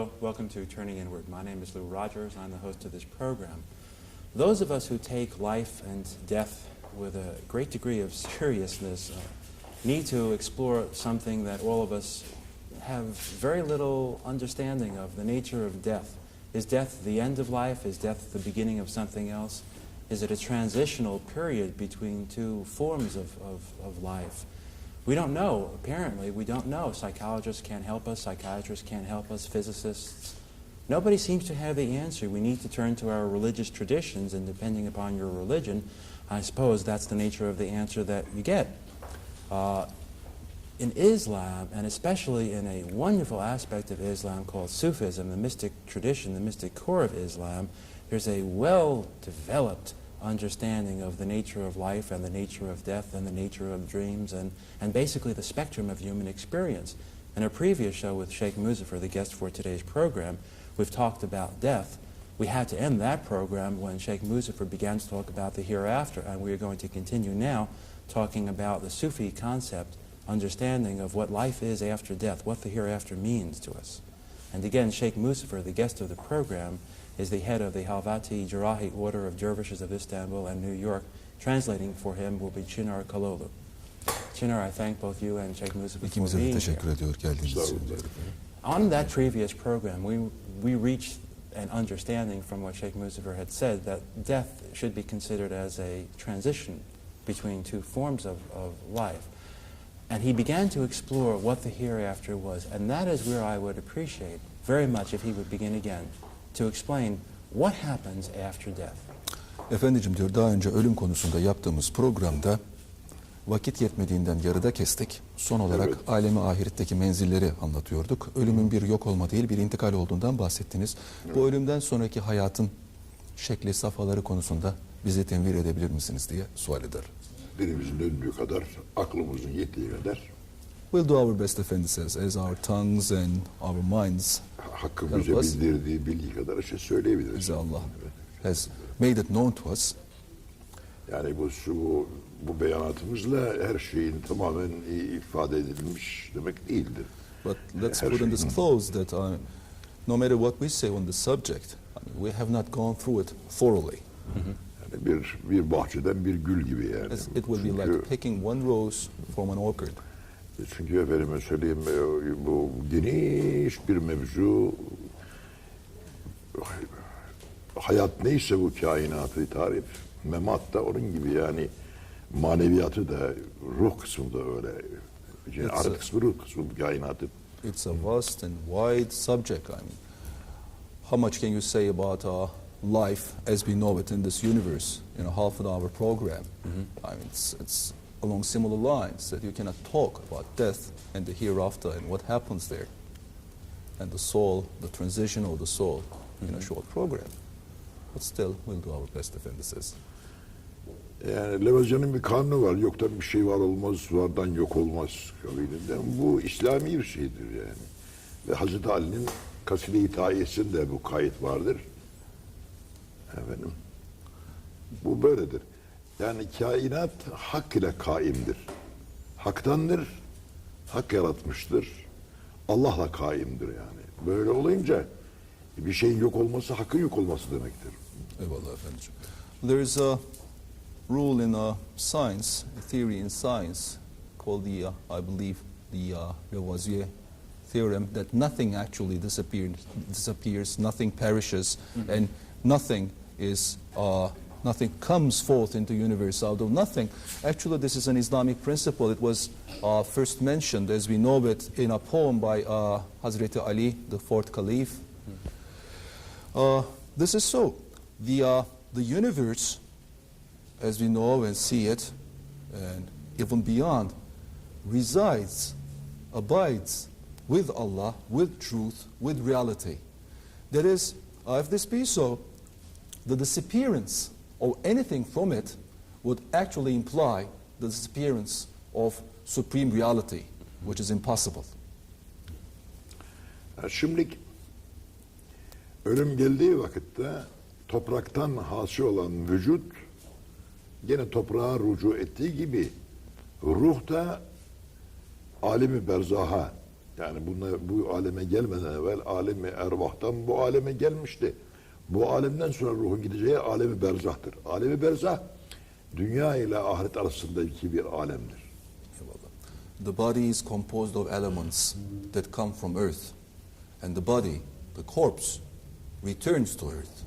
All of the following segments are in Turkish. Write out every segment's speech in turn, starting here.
Hello, welcome to Turning Inward. My name is Lou Rogers. I'm the host of this program. Those of us who take life and death with a great degree of seriousness uh, need to explore something that all of us have very little understanding of the nature of death. Is death the end of life? Is death the beginning of something else? Is it a transitional period between two forms of, of, of life? We don't know, apparently. We don't know. Psychologists can't help us, psychiatrists can't help us, physicists. Nobody seems to have the answer. We need to turn to our religious traditions, and depending upon your religion, I suppose that's the nature of the answer that you get. Uh, in Islam, and especially in a wonderful aspect of Islam called Sufism, the mystic tradition, the mystic core of Islam, there's a well developed understanding of the nature of life and the nature of death and the nature of dreams and, and basically the spectrum of human experience. In a previous show with Sheikh Muzaffar, the guest for today's program, we've talked about death. We had to end that program when Sheikh Muzaffar began to talk about the hereafter, and we are going to continue now talking about the Sufi concept, understanding of what life is after death, what the hereafter means to us. And again, Sheikh Muzaffar, the guest of the program, is the head of the Halvati Jarahi Order of Dervishes of Istanbul and New York. Translating for him will be Chinar Kalolu. Chinar, I thank both you and Sheikh Muzaffar for İkimize de being here. ediyor geldiğiniz için. On that previous program, we, we reached an understanding from what Sheikh Muzaffar had said that death should be considered as a transition between two forms of, of life. And he began to explore what the hereafter was. And that is where I would appreciate very much if he would begin again to explain what happens after death. Efendicim diyor daha önce ölüm konusunda yaptığımız programda vakit yetmediğinden yarıda kestik. Son olarak Evet. alemi ahiretteki menzilleri anlatıyorduk. Ölümün bir yok olma değil bir intikal olduğundan bahsettiniz. Bu ölümden sonraki hayatın şekli safhaları konusunda bizi tenvir edebilir misiniz diye sual eder. Dilimizin döndüğü kadar, aklımızın yettiği kadar We'll do our best Efendi says as our tongues and our minds hakkı Help bize us. bildirdiği bildiği kadar işte söyleyebiliriz. bize Allah has made it known to us. Yani bu şu bu, bu beyanatımızla her şeyin tamamen ifade edilmiş demek değildir. But let's Her put in şey- this clause that uh, no matter what we say on the subject, we have not gone through it thoroughly. Yani bir bir bahçeden bir gül gibi yani. It will be like picking one rose from an orchard. Çünkü efendime söyleyeyim e, bu geniş bir mevzu hayat neyse bu kainatı tarif memat da onun gibi yani maneviyatı da ruh kısmı da öyle. Yani It's a- kısmı ruh kısmı bu kainatı. It's a vast and wide subject. I mean, how much can you say about uh, life as we know it in this universe in a half an hour program? I mean, it's, it's along similar lines that you cannot talk about death and the hereafter and what happens there and the soul, the transition of the soul in a short program. But still, we'll do our best, Effendi says. Yani Levazya'nın bir kanunu var. Yoktan bir şey var olmaz, vardan yok olmaz kabilinden. Bu İslami bir şeydir yani. Ve Hazreti Ali'nin Kaside-i Tayyesinde bu kayıt vardır. Efendim. Bu böyledir. Yani kainat hak ile kaimdir. Haktandır, hak yaratmıştır. Allah'la kaimdir yani. Böyle olunca bir şeyin yok olması hakkın yok olması demektir. Eyvallah efendiciğim. There is a rule in uh, science, a theory in science called the, uh, I believe, the uh, Lavoisier theorem that nothing actually disappears, disappears nothing perishes, and nothing is, uh, nothing comes forth into universe out of nothing. Actually, this is an Islamic principle. It was uh, first mentioned, as we know it, in a poem by uh, Hazreti Ali, the fourth caliph. Uh, this is so. The, uh, the universe, as we know and see it, and even beyond, resides, abides with Allah, with truth, with reality. That is, uh, if this be so, the disappearance of anything from it would actually imply the disappearance of supreme reality, which is impossible. Şimdi ölüm geldiği vakitte topraktan hası olan vücut gene toprağa rucu ettiği gibi ruh da alemi berzaha Yani bunlar, bu aleme gelmeden evvel alemi ervahtan bu aleme gelmişti. Bu alemden sonra ruhun gideceği alemi berzahtır. Alemi berzah dünya ile ahiret arasındaki bir alemdir. Eyvallah. The body is composed of elements that come from earth, and the body, the corpse, returns to earth.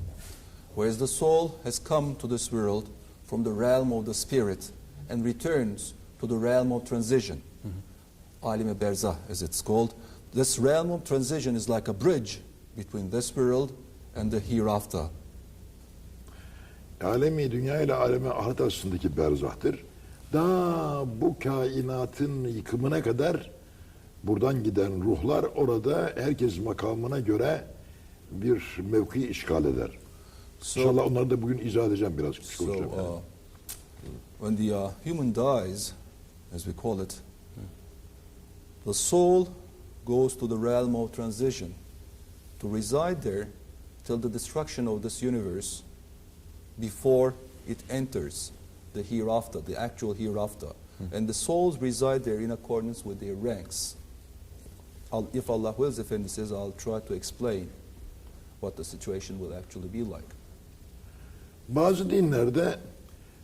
Whereas the soul has come to this world from the realm of the spirit and returns to the realm of transition. Alim-i Berzah, as it's called. This realm of transition is like a bridge between this world and the hereafter. Alemi dünya ile alemi ahiret arasındaki berzahtır. Daha bu kainatın yıkımına kadar buradan giden ruhlar orada herkes makamına göre bir mevki işgal eder. So- İnşallah onları da bugün izah edeceğim biraz. So, uh, when the uh, human dies, as we call it, the soul goes to the realm of transition to reside there till the destruction of this universe before it enters the hereafter, the actual hereafter. And the souls reside there in accordance with their ranks. I'll, if Allah wills, Effendi says, I'll try to explain what the situation will actually be like. Bazı dinlerde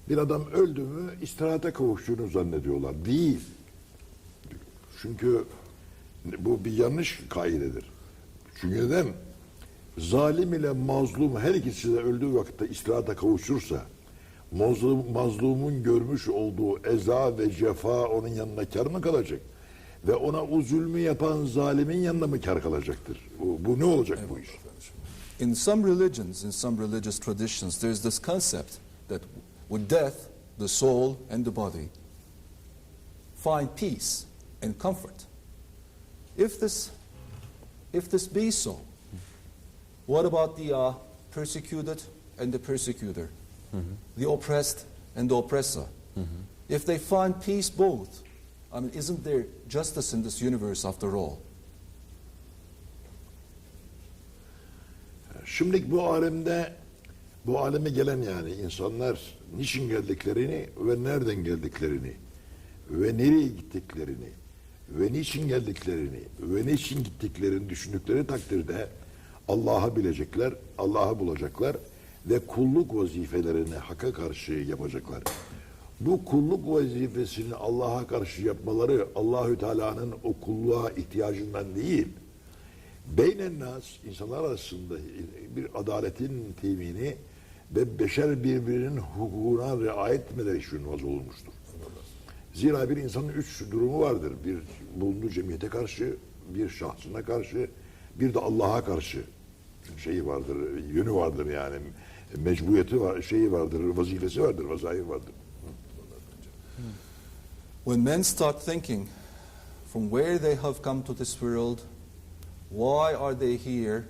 bir adam öldü mü istirahate kavuştuğunu zannediyorlar. Değil. Çünkü bu bir yanlış kaidedir. Çünkü neden? Zalim ile mazlum her ikisi de öldüğü vakitte istirahate kavuşursa mazlum, mazlumun görmüş olduğu eza ve cefa onun yanına kar mı kalacak? Ve ona o yapan zalimin yanına mı kar kalacaktır? Bu, bu ne olacak bu iş? In some religions, in some religious traditions, there's this concept that with death, the soul and the body find peace and comfort. If this, if this be so, what about the uh, persecuted and the persecutor, the oppressed and the oppressor? If they find peace both, I mean, isn't there justice in this universe after all? Şimdi bu alemde bu aleme gelen yani insanlar niçin geldiklerini ve nereden geldiklerini ve nereye gittiklerini ve niçin geldiklerini ve niçin gittiklerini düşündükleri takdirde Allah'ı bilecekler, Allah'ı bulacaklar ve kulluk vazifelerini haka karşı yapacaklar. Bu kulluk vazifesini Allah'a karşı yapmaları Allahü Teala'nın o kulluğa ihtiyacından değil, Beynen nas insanlar arasında bir adaletin temini ve beşer birbirinin hukukuna riayet etmeleri için vaz olmuştur. Zira bir insanın üç durumu vardır. Bir bulunduğu cemiyete karşı, bir şahsına karşı, bir de Allah'a karşı şeyi vardır, yönü vardır yani. Mecburiyeti var, şeyi vardır, vazifesi vardır, vardır. Hmm. When men start thinking from where they have come to this world, why are they here,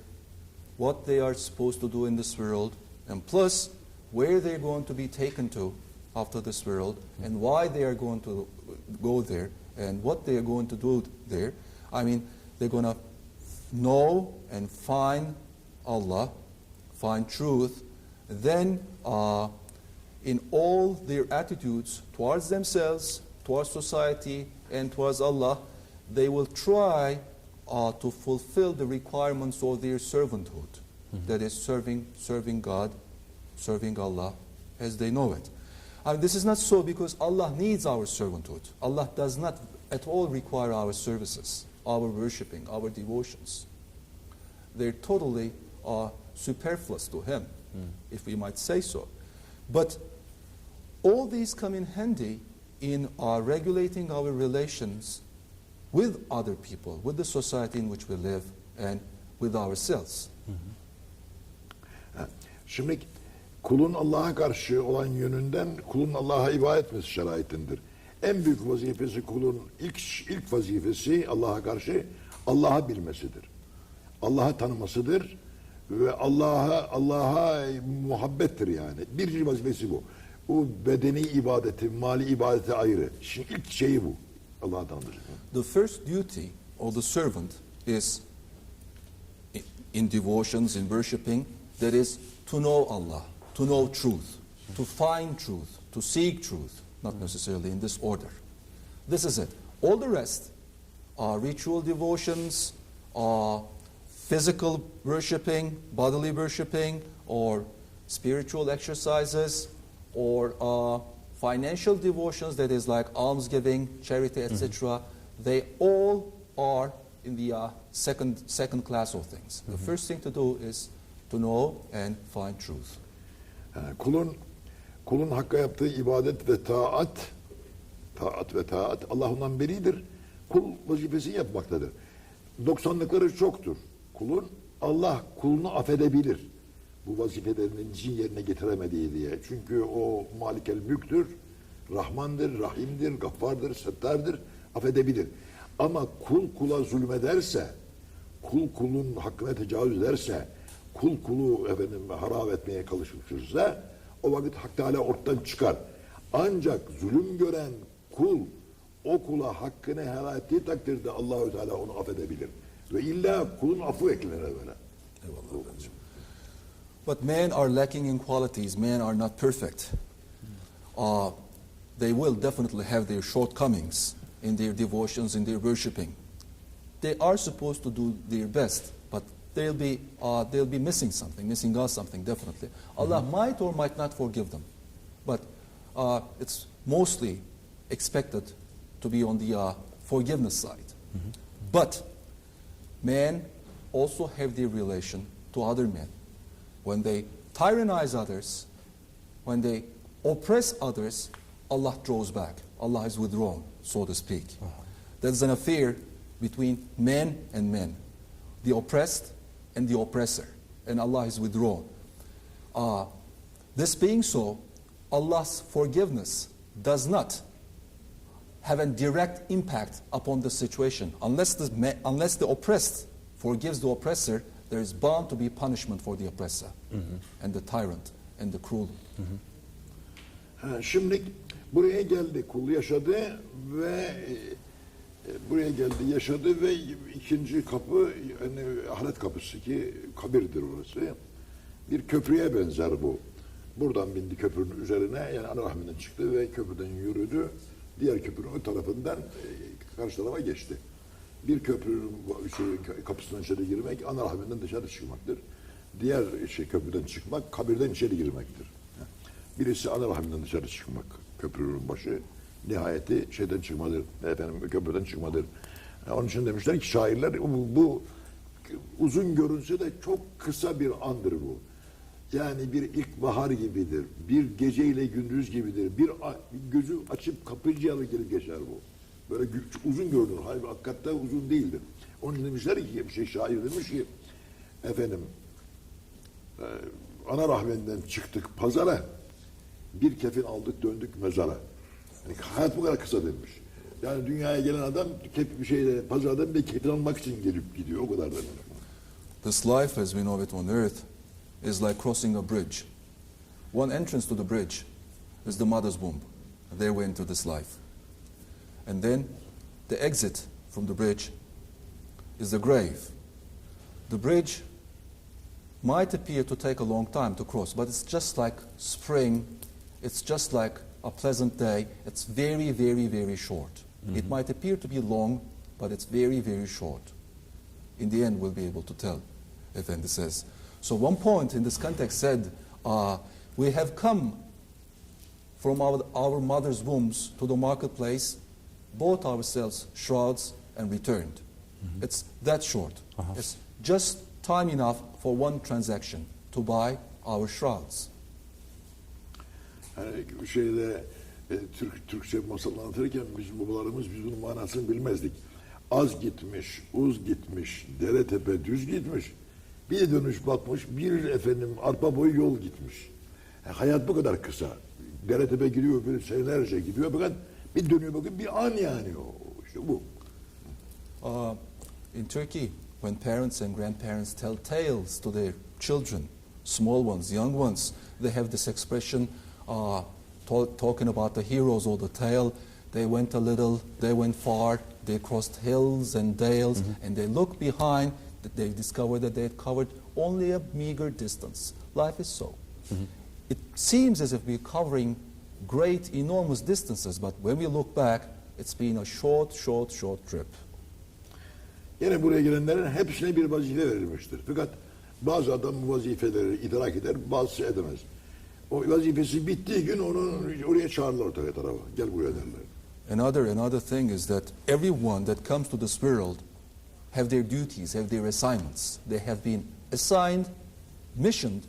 what they are supposed to do in this world, and plus where they're going to be taken to after this world, hmm. and why they are going to go there, and what they are going to do there, I mean, they're going to know and find Allah, find truth, then uh, in all their attitudes towards themselves, towards society, and towards Allah, they will try uh, to fulfill the requirements of their servanthood. That is, serving, serving God, serving Allah as they know it. And this is not so because Allah needs our servanthood. Allah does not at all require our services, our worshipping, our devotions. They're totally uh, superfluous to Him, if we might say so. But all these come in handy in uh, regulating our relations with other people, with the society in which we live, and with ourselves. Şimdi kulun Allah'a karşı olan yönünden kulun Allah'a ibadet etmesi şeraitindir. En büyük vazifesi kulun ilk ilk vazifesi Allah'a karşı Allah'ı bilmesidir. Allah'ı tanımasıdır ve Allah'a Allah'a muhabbettir yani. Birinci vazifesi bu. Bu bedeni ibadeti, mali ibadeti ayrı. Şimdi ilk şeyi bu. Allah'a tanıdıracak. The first duty of the servant is in devotions, in worshiping, that is to know Allah, to know truth, to find truth, to seek truth, not necessarily in this order. This is it. All the rest uh, ritual devotions, uh, physical worshiping, bodily worshiping, or spiritual exercises, or uh, financial devotions, that is like almsgiving, charity, etc., they all are in the uh, second, second class of things. The first thing to do is to know and find truth. Yani kulun kulun hakka yaptığı ibadet ve taat taat ve taat Allah ondan beridir. Kul vazifesini yapmaktadır. 90'lıkları çoktur. Kulun Allah kulunu affedebilir. Bu vazifelerini niçin yerine getiremediği diye. Çünkü o malikel mülktür, Rahmandır, Rahim'dir, Gaffardır, Settar'dır, affedebilir. Ama kul kula zulmederse, kul kulun hakkına tecavüz ederse, kul kulu efendim harap etmeye çalışırsa o vakit Hak Teala ortadan çıkar. Ancak zulüm gören kul o kula hakkını helal ettiği takdirde Allahü Teala onu affedebilir. Ve illa kulun affı eklenir evvela. Eyvallah. But men are lacking in qualities. Men are not perfect. Uh, they will definitely have their shortcomings in their devotions, in their worshiping. They are supposed to do their best, but they'll be, uh, they'll be missing something, missing out something, definitely. Allah might or might not forgive them, but uh, it's mostly expected to be on the uh, forgiveness side. But men also have their relation to other men. When they tyrannize others, when they oppress others, Allah draws back. Allah is withdrawn, so to speak. That's an affair between men and men, the oppressed and the oppressor, and Allah is withdrawn. Uh, this being so, Allah's forgiveness does not have a direct impact upon the situation. Unless the, unless the oppressed forgives the oppressor, there is bound to be punishment for the oppressor and the tyrant and the cruel. Ha, şimdi buraya geldi, kul yaşadı ve e, buraya geldi, yaşadı ve ikinci kapı, yani ahiret kapısı ki kabirdir orası. Bir köprüye benzer bu. Buradan bindi köprünün üzerine, yani ana rahminden çıktı ve köprüden yürüdü. Diğer köprünün o tarafından e, karşı tarafa geçti. Bir köprünün şey, kapısından içeri girmek, ana rahminden dışarı çıkmaktır. Diğer şey köprüden çıkmak, kabirden içeri girmektir. Birisi ana rahminden dışarı çıkmak, köprünün başı. Nihayeti şeyden çıkmadır, efendim köprüden çıkmadır. Yani Onun için demişler ki şairler bu, bu uzun görünse de çok kısa bir andır bu. Yani bir ilkbahar gibidir, bir geceyle gündüz gibidir, bir, gözü açıp kapıcıyalı gelip geçer bu. Böyle uzun görünür, hayır hakikaten uzun değildir. Onun demişler ki, bir şey şair demiş ki, efendim, e, ana rahmenden çıktık pazara, bir kefin aldık döndük mezara. Yani hayat bu kadar kısa demiş. Yani dünyaya gelen adam kef bir şeyle pazardan bir kefin almak için gelip gidiyor o kadar demiş. This life, as we know it on earth, is like crossing a bridge. One entrance to the bridge is the mother's womb. There we enter this life. And then the exit from the bridge is the grave. The bridge might appear to take a long time to cross, but it's just like spring, it's just like a pleasant day. It's very, very, very short. It mm-hmm. might appear to be long, but it's very, very short. In the end, we'll be able to tell, Effendi says. So, one point in this context said, uh, We have come from our, our mother's wombs to the marketplace, bought ourselves shrouds, and returned. It's that short. It's just time enough for one transaction to buy our shrouds. Yani şeyde e, Türk Türkçe masal anlatırken bizim babalarımız biz bunun manasını bilmezdik. Az gitmiş, uz gitmiş, dere tepe düz gitmiş. Bir dönüş bakmış, bir efendim arpa boyu yol gitmiş. Yani hayat bu kadar kısa. Dere tepe gidiyor böyle senelerce gidiyor fakat bir dönüyor bakın bir an yani o işte bu. Uh, in Turkey, when parents and grandparents tell tales to their children, small ones, young ones, they have this expression uh, ta- talking about the heroes of the tale. They went a little, they went far, they crossed hills and dales, and they look behind, that they discover that they had covered only a meager distance. Life is so. It seems as if we're covering great, enormous distances, but when we look back, it's been a short, short, short trip. Yine buraya gelenlerin hepsine bir vazife verilmiştir. Fakat bazı adam bu vazifeleri idrak eder, bazısı edemez. O vazifesi bittiği gün onu oraya çağırırlar ortaya tarafa. Gel buraya derler. Another, another thing is that everyone that comes to this world have their duties, have their assignments. They have been assigned, missioned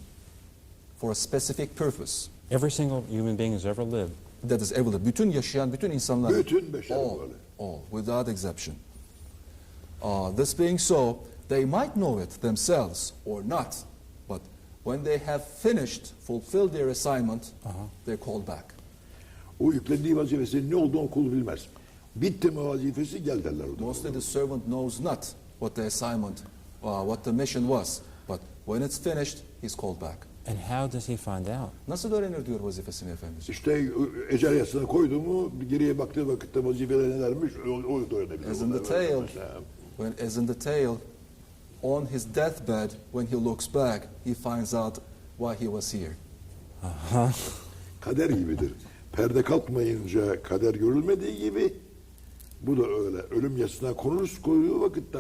for a specific purpose. Every single human being who's ever lived That is every, bütün yaşayan bütün insanlar. Bütün beşer all, böyle. all, without exception. Uh, this being so, they might know it themselves or not, but when they have finished, fulfilled their assignment, they're called back. O yüklendiği vazifesinin ne olduğunu kul bilmez. Bitti mi vazifesi gel derler. o da. Mostly the servant knows not what the assignment, uh, what the mission was, but when it's finished, he's called back. And how does he find out? Nasıl öğrenir diyor vazifesini Efendimiz? İşte ecel yasına koydu mu geriye baktığı vakitte vazifeler nelermiş o, o da öğrenebilir. As in the tale, when, as in the tale, on his deathbed, when he looks back, he finds out why he was here. Kader gibidir. Perde kalkmayınca kader görülmediği gibi bu da öyle. Ölüm yasına konur koyduğu vakitte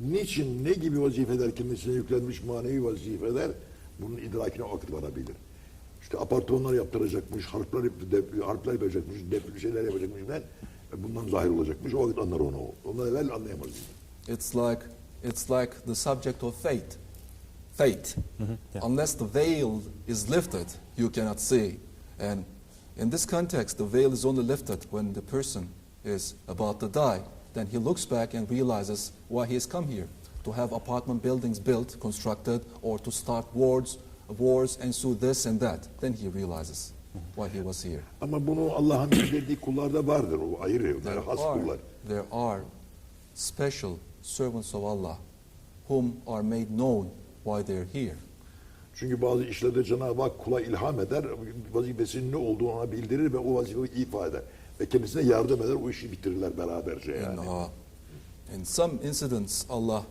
niçin ne gibi vazifeler kendisine yüklenmiş manevi vazifeler bunun idrakine o vakit varabilir. İşte apartmanlar yaptıracakmış, harpler, dep- harpler yapacakmış, dep- şeyler yapacakmış. Ne? Bundan zahir olacakmış. O vakit anlar onu. Ondan evvel anlayamaz. It's like, it's like the subject of fate. Fate. yeah. Unless the veil is lifted, you cannot see. And in this context, the veil is only lifted when the person is about to die. Then he looks back and realizes why he has come here to have apartment buildings built, constructed, or to start wars, wars, and so this and that. Then he realizes why he was here. Ama bunu Allah'ın bildirdiği kullarda vardır. O ayrı. There has are, kullar. there are special servants of Allah whom are made known why they're here. Çünkü bazı işlerde Cenab-ı Hak kula ilham eder, vazifesinin ne olduğunu ona bildirir ve o vazifeyi ifa eder. Ve kendisine yardım eder, o işi bitirirler beraberce In, yani. in some incidents, Allah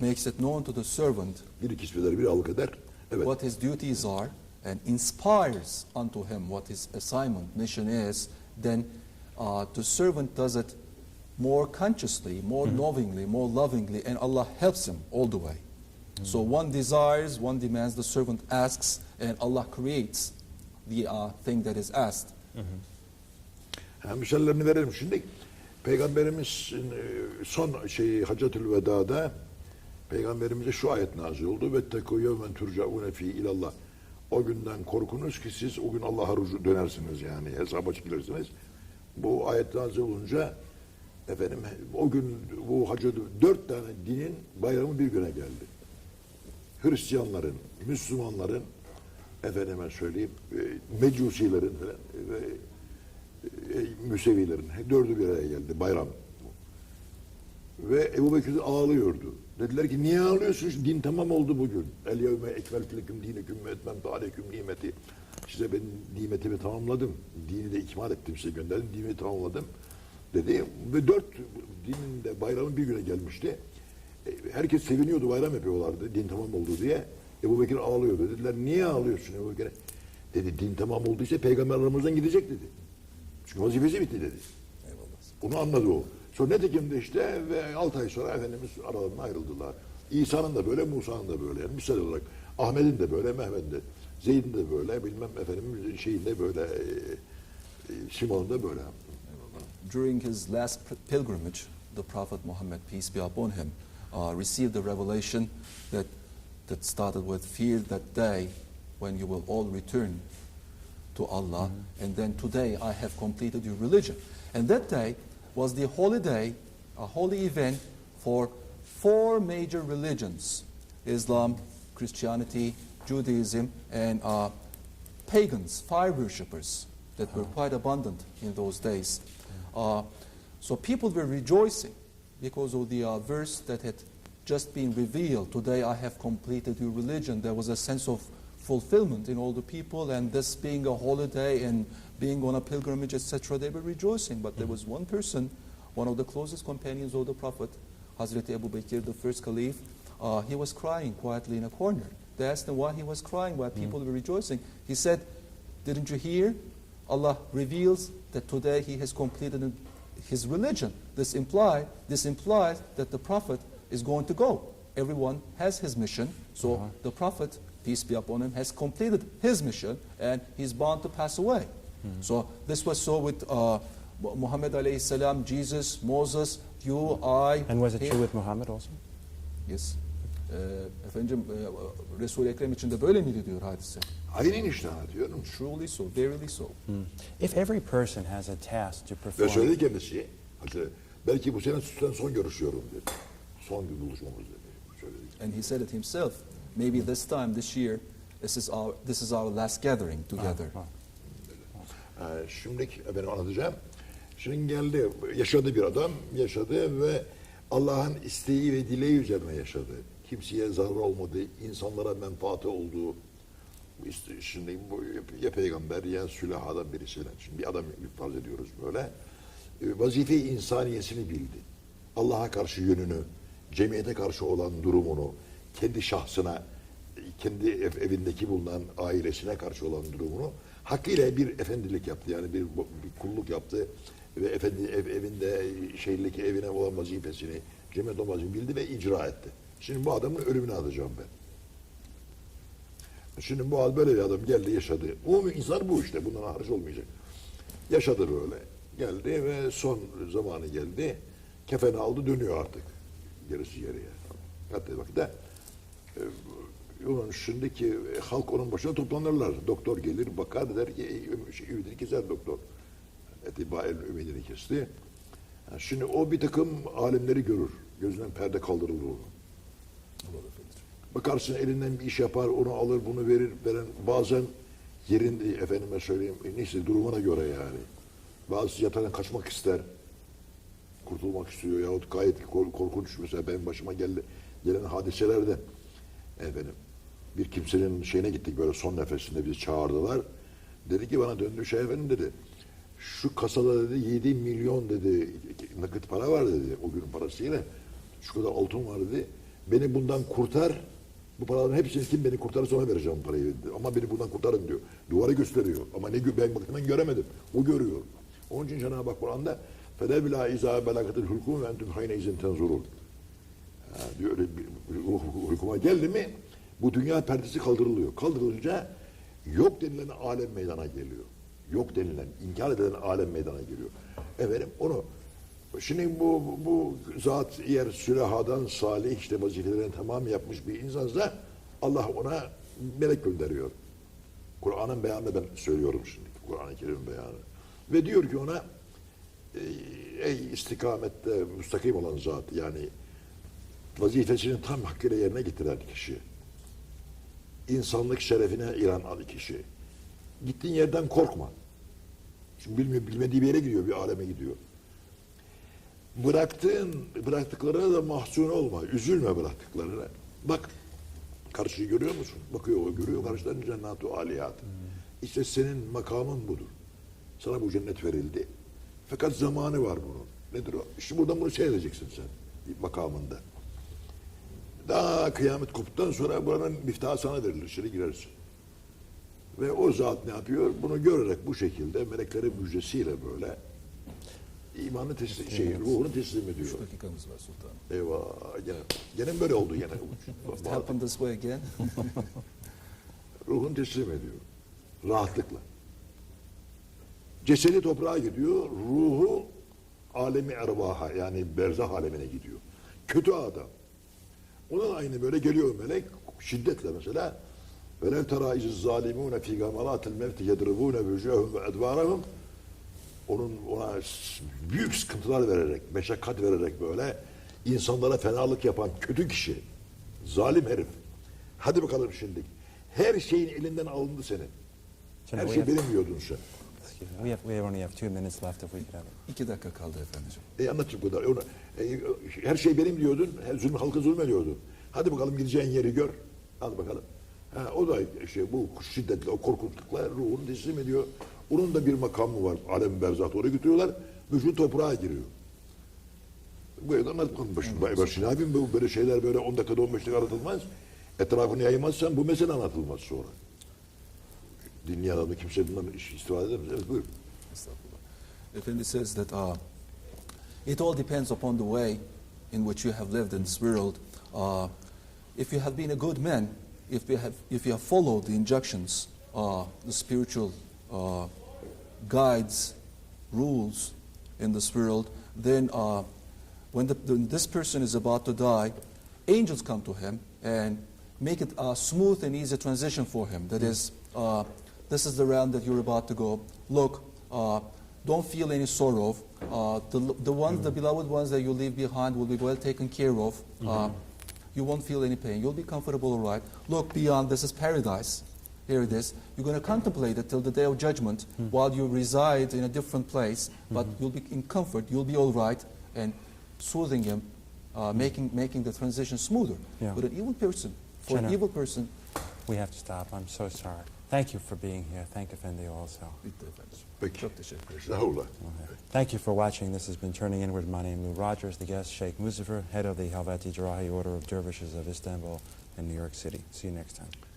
makes it known to the servant biri alık eder. Evet. what his duties are and inspires unto him what his assignment, mission is, then uh, the servant does it more consciously, more knowingly, more lovingly, and Allah helps him all the way. So one desires, one demands, the servant asks, and Allah creates the uh, thing that is asked. Ha, misallerini verelim. Şimdi Peygamberimiz e, son şey Hacetül Veda'da Peygamberimize şu ayet nazil oldu. Ve tekû yevmen turcaune fi ilallah. O günden korkunuz ki siz o gün Allah'a rucu dönersiniz yani hesaba çekilirsiniz. Bu ayet nazil olunca efendim o gün bu hacı dört tane dinin bayramı bir güne geldi. Hristiyanların, Müslümanların, efendime söyleyeyim, e, mecusilerin falan ve Müsevilerin dördü bir araya geldi bayram. Ve Ebu Bekir ağlıyordu. Dediler ki niye ağlıyorsunuz? Din tamam oldu bugün. El yevme ekmeltü leküm dineküm ve etmemtu aleyküm nimeti. Size ben nimetimi tamamladım. Dini de ikmal ettim size gönderdim. Dinimi tamamladım. Dedi. Ve dört dinin de bayramı bir güne gelmişti. E, Herkes seviniyordu, bayram yapıyorlardı. Din tamam oldu diye. Ebu Bekir ağlıyordu. Dediler niye ağlıyorsun Ebu Bekir? Dedi din tamam olduysa peygamber aramızdan gidecek dedi. Çünkü vazifesi bitti dedi. Onu anladı o. Sonra netekim de işte ve 6 ay sonra Efendimiz aralarından ayrıldılar. İsa'nın da böyle, Musa'nın da böyle. Yani misal olarak Ahmet'in de böyle, Mehmet'in de, Zeyd'in de böyle, bilmem efendim şeyin de böyle, e, e, Simon'un da böyle. During his last pilgrimage, the Prophet Muhammad, peace be upon him, uh, received the revelation that, that started with fear that day when you will all return to Allah, and then today I have completed your religion. And that day was the holy day, a holy event for four major religions Islam, Christianity, Judaism, and uh, pagans, fire worshippers that were quite abundant in those days. Uh, so people were rejoicing because of the uh, verse that had just been revealed. Today I have completed your religion. There was a sense of fulfillment in all the people, and this being a holiday and being on a pilgrimage, etc., they were rejoicing. But there was one person, one of the closest companions of the Prophet, Hazrat Abu Bakr, the first caliph, uh, he was crying quietly in a corner. They asked him why he was crying, why people were rejoicing. He said, Didn't you hear? Allah reveals that today he has completed his religion. This, imply, this implies that the Prophet is going to go. Everyone has his mission. So Uh-huh. the Prophet, peace be upon him, has completed his mission and he's bound to pass away. Hmm. So this was so with uh, Mu- Muhammad alayhi salam, Jesus, Moses, you, I. And was it he- true with Muhammad also? Yes. Ee, efendim e, Resul-i Ekrem için de böyle miydi diyor hadise. Aynen işte diyorum. Truly so, verily so. If every person has a task to Ve perform, söyledi kendisi, belki bu sene son görüşüyorum dedi. Son bir buluşmamız dedi. And he said it himself. Maybe this time, this year, this is our, this is our last gathering together. Ee, şimdi ben anlatacağım. Şimdi geldi, yaşadı bir adam, yaşadı ve Allah'ın isteği ve dileği üzerine yaşadı. Kimseye zarar olmadı, insanlara menfaati olduğu. Bu işte- Şimdi bu ya peygamber ya sülahadan birisi. Şimdi bir adam farz ediyoruz böyle. E, Vazife-i insaniyesini bildi. Allah'a karşı yönünü, cemiyete karşı olan durumunu, kendi şahsına, kendi ev- evindeki bulunan ailesine karşı olan durumunu hakkıyla bir efendilik yaptı. Yani bir, bir kulluk yaptı ve efendi ev, evinde şeydeki evine olan vazifesini, cemiyet vazifesini bildi ve icra etti. Şimdi bu adamın ölümünü alacağım ben. Şimdi bu adam böyle bir adam geldi yaşadı. O insan bu işte. Bundan hariç olmayacak. Yaşadı böyle. Geldi ve son zamanı geldi. Kefeni aldı dönüyor artık. Gerisi geriye. Hatta vakitte e, onun şimdiki halk onun başına toplanırlar. Doktor gelir bakar der ki "Ey, üm- şey, ümidini keser doktor. Etibaen ümidini kesti. Ha, Şimdi o bir takım alimleri görür. Gözünden perde kaldırılır onun. Bakarsın elinden bir iş yapar, onu alır, bunu verir, veren bazen yerinde efendime söyleyeyim, e, neyse durumuna göre yani. Bazısı yatağından kaçmak ister, kurtulmak istiyor yahut gayet kor- korkunç mesela benim başıma geldi, gelen hadiselerde efendim bir kimsenin şeyine gittik böyle son nefesinde bizi çağırdılar. Dedi ki bana döndü şey efendim dedi. Şu kasada dedi 7 milyon dedi nakit para var dedi o günün parasıyla. Şu kadar altın var dedi. Beni bundan kurtar. Bu paraların hepsini kim beni kurtarırsa ona vereceğim parayı dedi. Ama beni buradan kurtarın diyor. Duvara gösteriyor. Ama ne ben baktım ben göremedim. O görüyor. Onun için Cenab-ı Hak Kur'an'da فَلَبِلَا اِذَا بَلَغَتِ الْحُلْكُمْ وَاَنْتُمْ حَيْنَ اِذٍ تَنْزُرُونَ Ha, diyor öyle bir ruh uykuma geldi mi bu dünya perdesi kaldırılıyor. Kaldırılınca yok denilen alem meydana geliyor. Yok denilen, inkar edilen alem meydana geliyor. Efendim onu şimdi bu, bu, bu zat eğer sülahadan salih işte vazifelerini tamam yapmış bir insansa Allah ona melek gönderiyor. Kur'an'ın beyanını ben söylüyorum şimdi. Kur'an-ı Kerim'in beyanı. Ve diyor ki ona ey, istikamette müstakim olan zat yani vazifesini tam hakkıyla yerine getiren kişi, insanlık şerefine iran adı kişi, gittiğin yerden korkma. Şimdi bilmiyor, bilmediği bir yere gidiyor, bir aleme gidiyor. Bıraktığın, bıraktıklarına da mahzun olma, üzülme bıraktıklarına. Bak, karşıyı görüyor musun? Bakıyor, o görüyor karşıdan cennet-u aliyat. İşte senin makamın budur. Sana bu cennet verildi. Fakat zamanı var bunun. Nedir o? İşte buradan bunu seyredeceksin sen makamında. Daha kıyamet koptuktan sonra buranın miftahı sana verilir. İçeri girersin. Ve o zat ne yapıyor? Bunu görerek bu şekilde meleklerin müjdesiyle böyle imanı teslim, şey, ruhunu teslim ediyor. Üç dakikamız var sultanım. Eyvah gene, gene böyle oldu gene. It happened this way again. ruhunu teslim ediyor. Rahatlıkla. Cesedi toprağa gidiyor, ruhu alemi ervaha yani berzah alemine gidiyor. Kötü adam. Ona da aynı böyle geliyor melek şiddetle mesela. وَلَوْ تَرَا اِذِ الظَّالِمُونَ فِي غَمَرَاتِ الْمَوْتِ يَضْرِبُونَ بُجُوهُمْ وَاَدْبَارَهُمْ onun ona s- büyük sıkıntılar vererek, meşakkat vererek böyle insanlara fenalık yapan kötü kişi, zalim herif. Hadi bakalım şimdi. Her şeyin elinden alındı senin. Şimdi Her we şey have- benim diyordun sen. excuse me, we, have, we only have two minutes left if we could have it. İki dakika kaldı efendim. E anlatayım bu kadar. Ona, e, her şey benim diyordun. Her zulüm, halka zulmediyordun. Hadi bakalım gideceğin yeri gör. Al bakalım. Ha, o da işte bu şiddetle, o korkunçlukla ruhunu teslim ediyor. Onun da bir makamı var. Alem berzat oraya götürüyorlar. Vücut toprağa giriyor. Bu evde anlatmadım. Başım, başım abim bu böyle şeyler böyle 10 dakikada 15 dakika anlatılmaz. Etrafını yaymazsan bu mesele anlatılmaz sonra. Dinleyen adamı kimse bundan istifade edemez. Evet buyur. Estağfurullah. Efendi says that uh, it all depends upon the way in which you have lived in this world, uh, if you have been a good man, if you have, if you have followed the injunctions, uh, the spiritual uh, guides, rules in this world, then uh, when, the, when this person is about to die, angels come to him and make it a smooth and easy transition for him. That is, uh, this is the realm that you're about to go. Look, uh, don't feel any sorrow. Uh, the, the ones, the beloved ones that you leave behind will be well taken care of. Uh, you won't feel any pain. You'll be comfortable, all right. Look beyond. This is paradise. Here it is. You're going to contemplate it till the day of judgment while you reside in a different place, but you'll be in comfort. You'll be all right, and soothing him, uh, making making the transition smoother. Yeah. But an evil person, for an evil person, We have to stop. I'm so sorry. Thank you for being here. Thank Effendi also. Peki. Çok teşekkür ederim. Estağfurullah. Thank you for watching. This has been Turning Inward. My name is Lou Rogers, the guest, Sheikh Muzaffar, head of the Helveti Jarahi Order of Dervishes of Istanbul and New York City. See you next time.